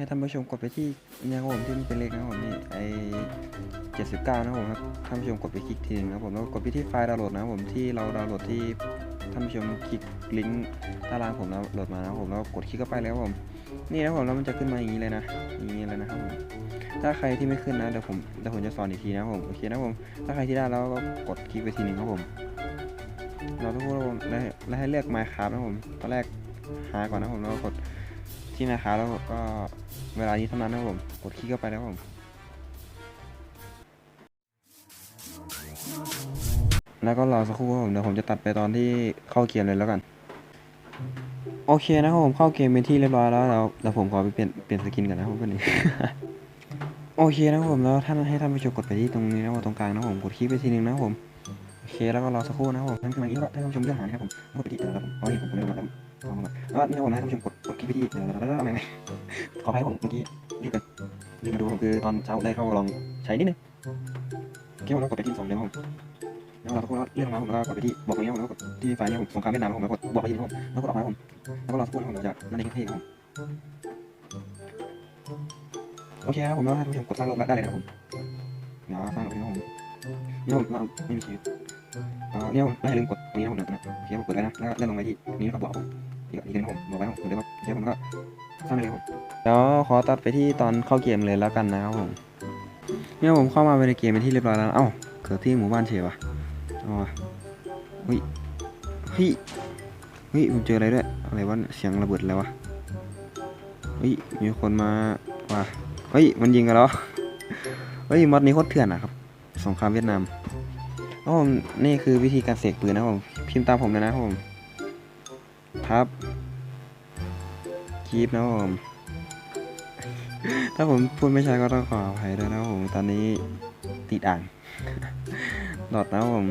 ให้ท่านผู้ชมกดไปที่เนี่ยครับผมที่มันเป็นเลขนะครับผมนี่ไอเจ็ดสิบเก้านะครับผมครับท่านผู้ชมกดไปคลิกทีหนึงนะครับผมแล้วกดไปที่ไฟล์ดาวน์โหลดนะครับผมที่เราดาวน์โหลดที่ท่านผู้ชมคลิกลิงก์ต้ล่างผมดาวโหลดมานะครับผมแล้วกดคลิกเข้าไปเลยครับผม นี่นะครับผมแล้วมันจะขึ้นมาอย่างนี้เลยนะอย่างนี้เลยนะครับผมถ้าใครที่ไม่ขึ้นนะเดี๋ยวผมเดี๋ยวผมจะสอนอีกทีนะครับผมโอเคนะครับผมถ้าใครที่ได้แล้วก็กดคลิกไปทีหนึงครับผมเราต้องพูดว่าผมและและให้เลือก Minecraft นะผมตอนแรกหาก่อนนะผมแล้วกด ที่ Minecraft แล้วก็เวลานี้เท่านั้นนะครับผม กดคลิกเข้าไปนะครับผม แล้วก็รอสักครู่ครับผม เดี๋ยวผมจะตัดไปตอนที่เข้าเกมเลยแล้วกัน โอเคนะครับผมเข้าเกมเป็นที่เรียบร้อยแล้วแล้วเดี๋ยวผมขอไปเปลี่ยนเปลี่ยนสกินก่อนนะครับวันนี้โอเคนะครับผมแล้วท่านให้ท่านผู้ชมกดไปที่ตรงนี้นะครับผมตรงกลางนะครับผมกดคลิกไปทีนึงนะครับผมโอเคแล้วก็รอสักครู่นะครับผมท่านขึ้นมาอีกแล้วท่านผู้ชมเลือกหานะครับผมกดไปที่เดี๋ยวผมเอาเห็นผมเลือกมาแล้ว เอามาแล้วนี่ผมให้ท่านผู้ชมกดกดคลิปที่เดี๋ยวแล้วแล้วไม่ไม่ขอให้ผมเมื่อกี้รีบกันรีบมาดูผมคือตอนเช้าได้เข้าลองใช้นิดนึงโอเคผมแล้วกดไปที่สองเดี๋ยวผมแล้วเรากครู่แล้วเลื่อนมาผมแล้วก็กดไปที่บอกตรงนี้ผมแล้วกดที่ไฟล์นี้ผมสงครามเวียดนามผมแล้วกดบอกไปที่ผมแล้วกดออกมาผมแล้วก็รอสักครู่ผมจะนั่นเองที่ผมโอเคครับผมแล้วให้ท่านผู้ชมกดสร้างโลกได้เลยนะครับผมเดี๋ยวสร้างโลกนี้ผมนี่ผมไม่มีชีวิตเอ่อเนี่ยไม่ลืมกดตรงนี้ผมนะโอเคผมกดแล้วนะแล้วเลื่อนลงไปที่นี้แล้วก็บอกผม อีกอีกทีนึงผมบอกไว้ผมเดี๋ยวว่าเดี๋ยวผมก็สร้างเลยผมเดี๋ยวขอตัดไปที่ตอนเข้าเกมเลยแล้วกันนะครับผมเนี่ยผมเข้ามาในเกมเป็นที่เรียบร้อยแล้วนะเอ้าเกิดที่หมู่บ้านเฉยวะอ๋อเฮ้ยเฮ้ยเฮ้ยผมเจออะไรด้วย อะไรวะ เสียงระเบิดแล้ววะ เฮ้ย มีคนมาว่ะเฮ้ย มันยิงกันแล้ว เฮ้ย มอดนี้โคตรเถื่อนอะครับ สงครามเวียดนามครับผมนี่คือวิธีการเสกปืนนะครับผม พิมพ์ตามผมเลยนะครับผม ทับคีบนะผม ถ้าผมพูดไม่ใช่ก็ต้องขออภัยด้วยนะผม ตอนนี้ติดอ่างดอดนะผม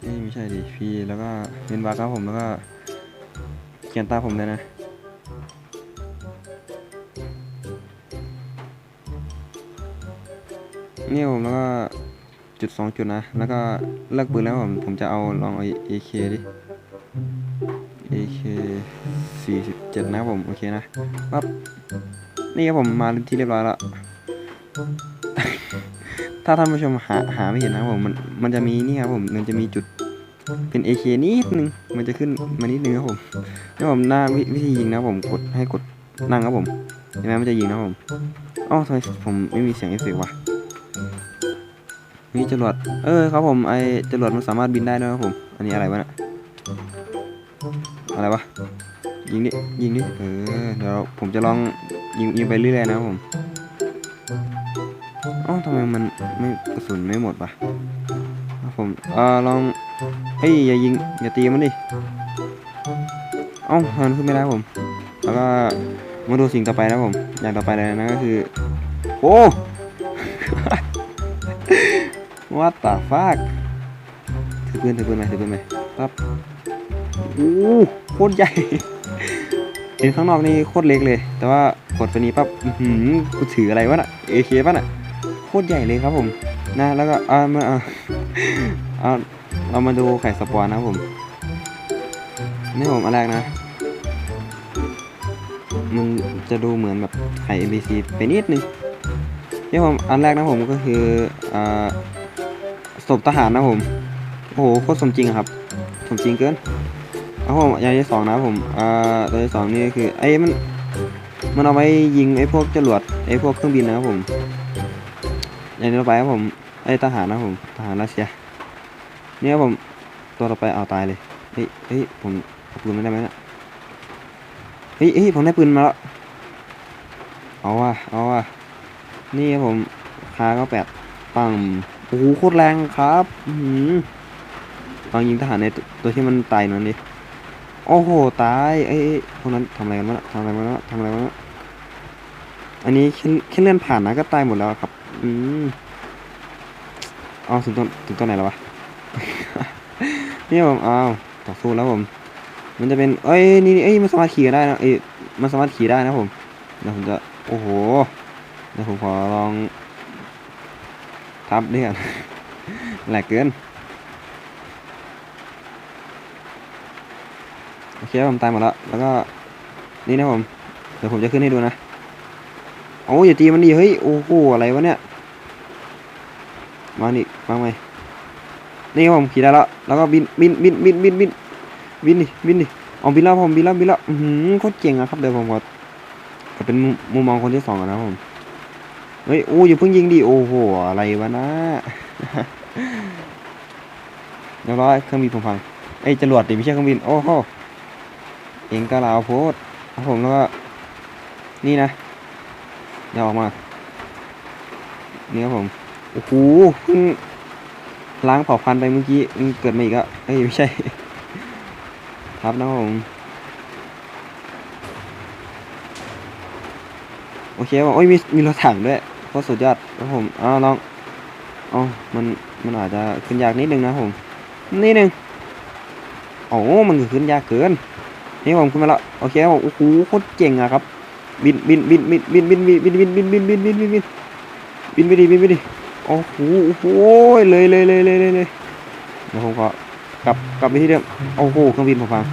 เอ้ยไม่ใช่ดิพีแล้วก็เว้นวรรครับผมแล้วก็เขียนตาผมเลยนะนี่ผมแล้วก็ จุดสองจุดนะ แล้วก็เลิกปืนแล้วผมผมจะเอาลองเอา AK ดิ AK สี่สิบเจ็ดนะผมโอเคนะปั๊บนี่ครับผมมาที่เรียบร้อยแล้ว ถ้าท่านผู้ชมหาหาไม่เห็นนะผมมันมันจะมีนี่ครับผมมันจะมีจุดเป็น AK นิดนึงมันจะขึ้นมานิดนึงครับผมนี่ผมหน้าวิวิธียิงนะผมกดให้กดนั่งครับผมเห็นไหมมันจะยิงนะผมอ๋อทำไมผมไม่มีเสียงเอฟเฟกต์วะ มีจรวด เออครับผมไอจรวดมันสามารถบินได้ด้วยครับผม อันนี้อะไรวะเนี่ยอะไรวะ ยิงดิ ยิงดิ เออ เดี๋ยวผมจะลองยิงยิงไปเรื่อยๆนะครับผมอ้าทำไมมันไม่กระสุนไม่หมดวะครับผมเออลอง เฮ้ยอย่ายิงอย่าตีมันดิอ้าทำไมมันขึ้นไม่ได้ครับผม แล้วก็มาดูสิ่งต่อไปนะครับผม อย่างต่อไปเลยนะก็คือ โอ้ What the fuck ถือปืนถือปืนไหมถือปืนไหมปั๊บโอ้โคตรใหญ่เห็นข้างนอกนี่โคตรเล็กเลย แต่ว่ากดไปนี้ปั๊บหือกูถืออะไรวะน่ะ AK ป่ะน่ะโคตรใหญ่เลยครับผมนะแล้วก็อ่ามาอ่าเอาเรามาดูไข่สปอนนะผมนี่ผมอันแรกนะ มันจะดูเหมือนแบบไข่ NPC ไปนิดนึงที่ผมอันแรกนะผมก็คืออ่า ศพทหารนะผม โอ้โหโคตรสมจริงครับ สมจริงเกินแล้วผมอย่างที่สองนะผมอ่าตัวที่สองนี่คือไอ้มันมันเอาไว้ยิงไอ้พวกจรวดไอ้พวกเครื่องบินนะครับผมอย่างนี้ต่อไปครับผมไอ้ทหารนะผมทหารรัสเซียเนี่ยผมตัวต่อไปเอาตายเลยเฮ้ยเฮ้ยผมปืนไม่ได้ไหมนะเฮ้ยเฮ้ยผมได้ปืนมาแล้วเอาว่ะเอาว่ะนี่ผมคาก็แปดปัง อ้โหโคตรแรงครับอือหือลองยิงทหารในตัวตัวที่มันตายนั่นดิโอ้โหตายเอ้พวกนั้นทำอะไรกันวะทำอะไรกันวะทำอะไรกันวะอันนี้แค่เลื่อนผ่านนะก็ตายหมดแล้วครับ อืมเอาถึงตอนถึงตอนไหนแล้ววะนี่ผมเอาต่อสู้แล้วผม มันจะเป็น เอ้ยนี่นี่เอ้ยมันสามารถขี่ได้นะเอ้ยมันสามารถขี่ได้นะผมเดี๋ยวผมจะโอ้โหเดี๋ยวผมขอลอง ทับเด้วยกันแหลกเกิน โอเคผมตายหมดแล้ว แล้วก็ นี่นะผม เดี๋ยวผมจะขึ้นให้ดูนะ โอ้ยอย่าตีมันดิ เฮ้ย โอ้โห อะไรวะเนี่ย มานี่มาไหมนี่ผมขี่ได้แล้ว แล้วก็บิน บิน บิน บิน บิน บิน บินดิ บินดิอ๋อบินแล้วผมบินแล้วบินแล้ว อือหือโคตรเจ๋งอะครับ เดี๋ยวผมขอก็เป็นมุมมองคนที่สองนะผม เฮ้ยโอ้ยอย่าเพิ่งยิงดิโอ้โหอะไรวะนะเรียบร้อยเครื่องบินผมพังไอ้ยจรวดดิไม่ใช่เครื่องบินโอ้โหเองก็ลาวโพดครับผมแล้วก็นี่นะเดี๋ยวออกมานี่ครับผมโอ้โหเพิ่งล้างเผ่าพันธุ์ไปเมื่อกี้มันเกิดมาอีกอะเอ้ยไม่ใช่ครับนะครับผมโอเคครับผมโอ้ยมีมีรถถังด้วย โคตรสุดยอดครับผมอ้าวลองอ๋อมันมันอาจจะขึ้นยากนิดนึงนะผมนิดนึงโอ้มันขึ้นยากเกินนี่ผมขึ้นมาแล้วโอเคผมโอ้โหโคตรเจ๋งอะครับบินบินบินบินบินบินบินบินบินบินบินบินบินบินบินบินไปดิบินไปดิโอ้โหโอ้โหเลยเลยเลยเลยเลยเลยเดี๋ยวผมขอกลับกลับไปที่เดิมโอ้โหเครื่องบินผมพัง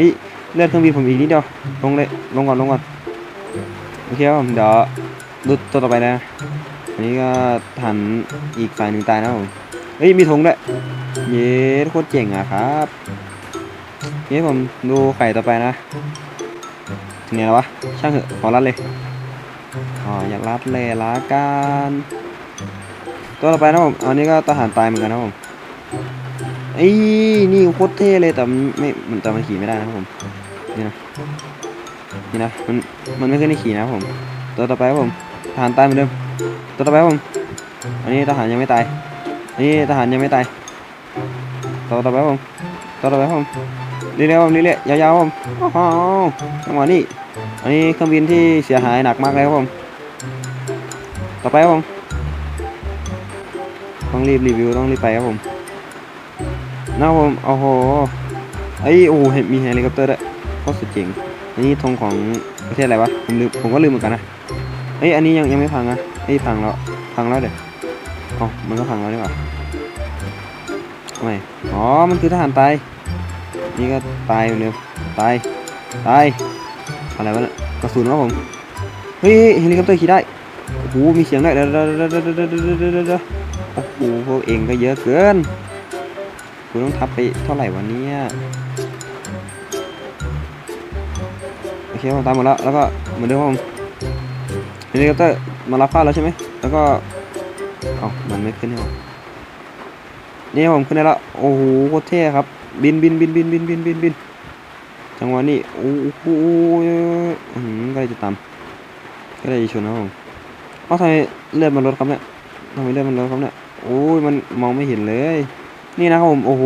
นี่เลื่อนเครื่องบินผมอีกนิดเดียวลงเลยลงก่อนลงก่อนโอเคครับผมเดี๋ยว ดูตัวต่อไปนะ อันนี้ก็หันอีกฝ่ายหนึ่งตายนะผม เฮ้ย มีธงด้วย เย้โคตรเจ๋งอะครับนี่ผมดูไข่ต่อไปนะเนี่ยวะ ช่างเหอะ ขอรัดเลย อ๋อ อยากรัดเลยละกัน ตัวต่อไปนะผม อันนี้ก็ทหารตายเหมือนกันนะผมไอ้ยนี่โคตรเท่เลยแต่มันไม่มันแต่มันขี่ไม่ได้นะผม นี่นะ นี่นะ มัน มันไม่ขึ้นให้ขี่นะผม ตัวต่อไปผม ทหารตายเหมือนเดิมตัวต่อไปครับผมอันนี้ทหารยังไม่ตายอันนี้ทหารยังไม่ตายตัวต่อไปครับผมตัวต่อไปครับผมเรื่อยๆครับผมเรื่อยๆยาวๆผมโอ้โหจังหวะนี้อันนี้เครื่องบินที่เสียหายหนักมากเลยครับผม ต่อไปครับผม ต้องรีบรีวิวต้องรีบไปครับผมนะครับผมโอ้โหไอ้โอ้โหเห็นมีเฮลิคอปเตอร์ด้วยโคตรสุดเจ๋งอันนี้ธงของประเทศอะไรวะผมลืมผมก็ลืมเหมือนกันนะ เอ้ยอันนี้ยังยังไม่พังนะเอ้ยพังแล้วพังแล้วเดี๋ยวอ๋อมันก็พังแล้วดีกว่าทำไมอ๋อมันคือทหารตายนี่ก็ตายอยู่เดิมตายตายอะไรวะล่ยกระสุนแล้วผมเฮ้ยเฮลิคอปเตอร์ขี่ได้โอ้โหมีเสียงได้เด้อเด้อเด้อเด้อเด้อเด้อเด้อโอ้โหพวกเองก็เยอะเกินคุณต้องทับไปเท่าไหร่วันนี้โอเคผมตามหมดแล้วแล้วก็เหมือนเดิมผม เฮลิคอปเตอร์มารับข้าแล้วใช่ไหมแล้วก็เอ้ามันไม่ขึ้นให้ผมนี่ผมขึ้นได้แล้วโอ้โหโคตรเท่ครับ บินบินบินบินบินบินบินบินจังหวะนี้โอ้โหอืมก็เลยจะตามก็เลยจะชนนะผมเอ้าทำไมเลือดมันลดครับเนี่ยทำไมเลือดมันลดครับเนี่ยโอ้ยมันมองไม่เห็นเลย นี่นะครับผมโอ้โห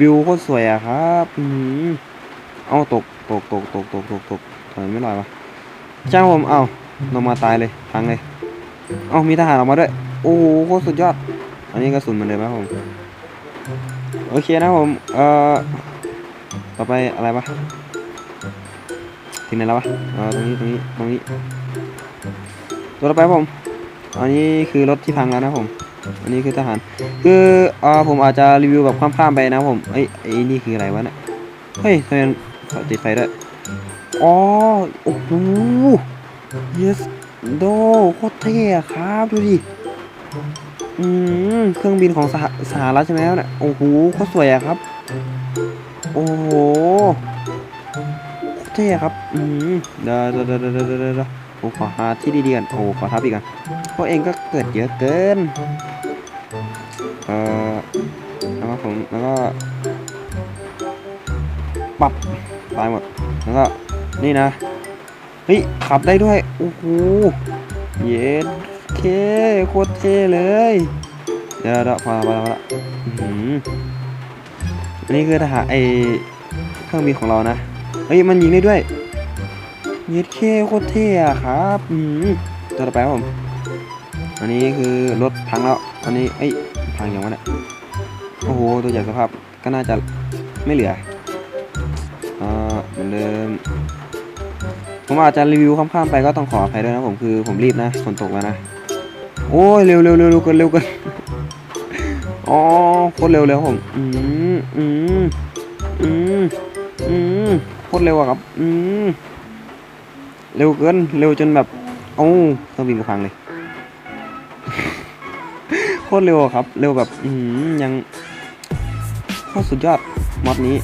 วิวโคตรสวยอะครับอืมเอาตกตกตกตกตกตกตกทำไมไม่ลอยวะจ้างผมเอ้า ลงมาตายเลยพังเลย เอ้ามีทหารออกมาด้วย โอ้โหโคตรสุดยอด อันนี้กระสุนเหมือนเดิมครับผม โอเคนะผม เอ่อ ต่อไปอะไรวะถึงไหนแล้ววะเออตรงนี้ตรงนี้ตรงนี้ ตัวต่อไปผม อันนี้คือรถที่พังแล้วนะผม อันนี้คือทหาร คือเอ่อผมอาจจะรีวิวแบบข้ามๆไปนะผมเอ้ยไอ้นี่คืออะไรวะเนี่ย เฮ้ยทำไมติดไฟด้วยอ๋อ โอ้โห yes โดโคตรเท่ครับ ดูดิ อืม เครื่องบินของสหสหรัฐใช่ไหมเนี่ย โอ้โหโคตรสวยอะครับ โอ้โหโคตรเท่ครับ อืมเดี๋ยวเดี๋ยวเดี๋ยวเดี๋ยวเดี๋ยวเดี๋ยวผมขอหาที่ดีๆกันโอ้ขอทับอีกกันเพราะเองก็เกิดเยอะเกิน เอ่อแล้วก็ผมแล้วก็ปับตายหมด แล้วก็นี่นะ เฮ้ยขับได้ด้วย โอ้โห เย็ดเคโคตรเท่เลย เดี๋ยวเดี๋ยวพอละพอละพอละอืมอันนี้คือทหารไอเครื่องบินของเรานะ เฮ้ย มันยิงได้ด้วย เย็ดเคโคตรเท่อะครับอืมตัวต่อไปครับผม อันนี้คือรถพังแล้ว อันนี้เอ้ยพังอย่างวะเนี่ยโอ้โห ตัวอย่างสภาพก็น่าจะไม่เหลืออ่าเหมือนเดิม ผมอาจจะรีวิวข้ามๆไปก็ต้องขออภัยด้วยนะผมคือผมรีบนะฝนตกแล้วนะ โอ้ยเร็วเร็วเร็วเร็วกินเร็วกินอ๋อโคตรเร็วเลยผมอืมอืมอืมอืมโคตรเร็วอะครับอืมเร็วเกินเร็วจนแบบโอ้เครื่องบินก็พังเลยโคตรเร็วครับ เร็วแบบอืมยังโคตรสุดยอดมอดนี้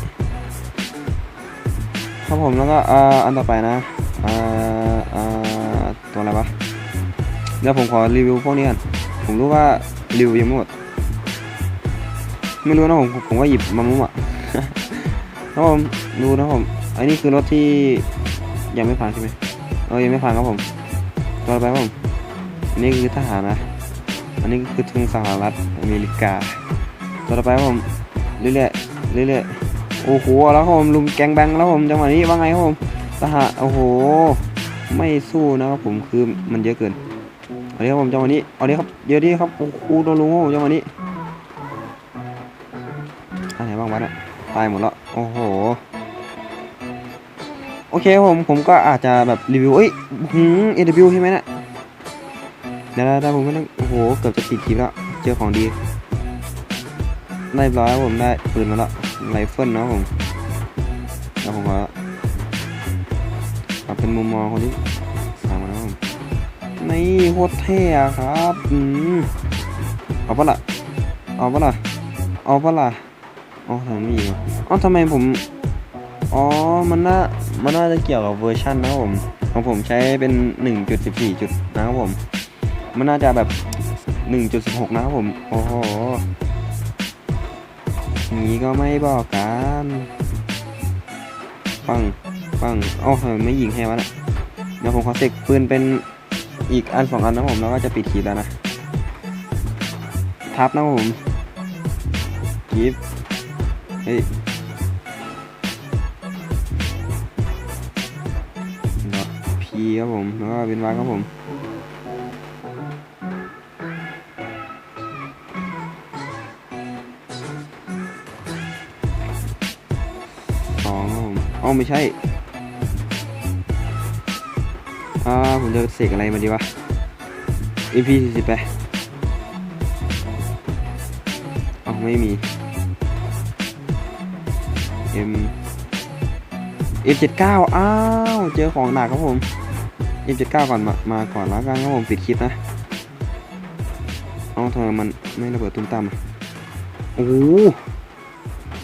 ครับผมแล้วก็อ่าอันต่อไปนะ อ่าอ่าตัวอะไรวะเดี๋ยวผมขอรีวิวพวกนี้กันผมรู้ว่ารีวิวยังไม่หมด ไม่รู้นะผมผมก็หยิบมามั่วครับผมดูนะผมอันนี้คือรถที่ยังไม่ผ่านใช่ไหมเออยังไม่ผ่านครับผมต่อไปครับผมอันนี้คือทหารนะ อันนี้คือทงสหรัฐอเมริกาต่อไปครับผมเรื่อยๆเรื่อยๆโอ้โหแล้วครับผมลุมแกงแบงแล้วผมจังหวะนี้ว่าไงครับผม ทหารโอ้โห ไม่สู้นะครับผมคือมันเยอะเกินเอาเดิครับผมจังหวะนี้เอาเดิครับเยอะดิครับโอ้โหโดนลุงครับผมจังหวะนี้อะไรบ้างวะเนี่ยตายหมดแล้วโอ้โหโอเคผมผมก็อาจจะแบบรีวิวเอ้ยหืม AW ใช่ไหมเนี่ยเดี๋ยวๆๆผมก็ต้องโอ้โห เกือบจะปิดคลิปแล้ว เจอของดีได้ร้อยผมได้ปืนมาแล้วไรเฟิลนะผมแล้วผมก็ เป็นมุมมองคนที่สามนะครับผมนี่โคตรเท่ครับอืมเอาปะล่ะเอาปะล่ะเอาปะล่ะอ๋อทำไมไม่ยิงวะอ๋อทำไมผมอ๋อมันน่ามันน่าจะเกี่ยวกับเวอร์ชันนะผมของผมใช้เป็น 1.14 จุดนะครับผม มันน่าจะแบบ 1.16 นะครับผม โอ้โหนี้ก็ไม่บอกกันปัง ปังเอ้าทำไมไม่ยิงให้วะเนะเดี๋ยวผมขอเสกปืนเป็นอีกอันสองอันนะผมแล้วก็จะปิดคลิปแล้วนะ ทับนะผมกิฟเฮ้ยดอพีครับผม แล้วก็เป็นวาครับผมสองครับผมเอ้าไม่ใช่ อ่าผมจะเสกอะไรมาดีวะ EP สี่สิบไปอ๋อไม่มี M F เจ็ดเก้าอ้าว เจอของหนักครับผม F เจ็ดเก้าก่อนมามาก่อนแล้วกันครับผมปิดคลิปนะเอาทำไมมันไม่ระเบิดตุ้มตามอะโอ้โห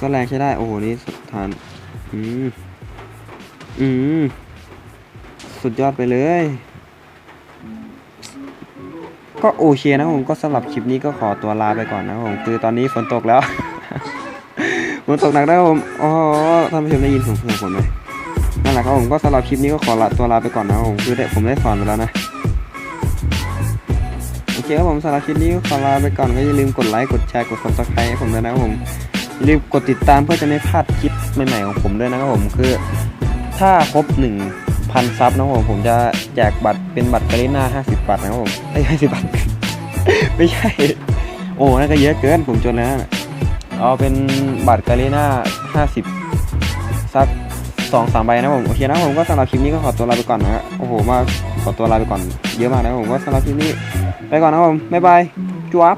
ก็แรงใช้ได้ โอ้โห นี่สถาน อืม อืม สุดยอดไปเลย ก็โอเคนะผมก็สำหรับคลิปนี้ก็ขอตัวลาไปก่อนนะผมคือตอนนี้ฝนตกแล้วฝนตกหนักนะครับผมอ๋อท่านผู้ชมได้ยินเสียงฝนไหมนั่นแหละครับผมก็สำหรับคลิปนี้ก็ขอลาตัวลาไปก่อนนะผมคือได้ผมได้สอนไปแล้วนะโอเคครับผมสำหรับคลิปนี้ก็ขอลาไปก่อนก็อย่าลืมกดไลค์กดแชร์กด subscribe ให้ผมด้วยนะครับผมอย่าลืมกดติดตามเพื่อจะไม่พลาดคลิปใหม่ๆของผมด้วยนะครับผมคือถ้าครบหนึ่ง 1,000ซับนะผมผมจะแจกบัตรเป็นบัตรกาลิน่า50บัตรนะครับผมไอ้ห้าสิบบาท ไม่ใช่ โอ้นั่นก็เยอะเกินผมจนแล้วนะเอาเป็นบัตรกาลิน่า50สักสองสามใบนะผมโอเคนะผมก็สำหรับคลิปนี้ก็ขอตัวลาไปก่อนนะฮะโอ้โหมาขอตัวลาไปก่อนเยอะมากนะผมก็สำหรับคลิปนี้ไปก่อนนะผมบ๊ายบายจวบ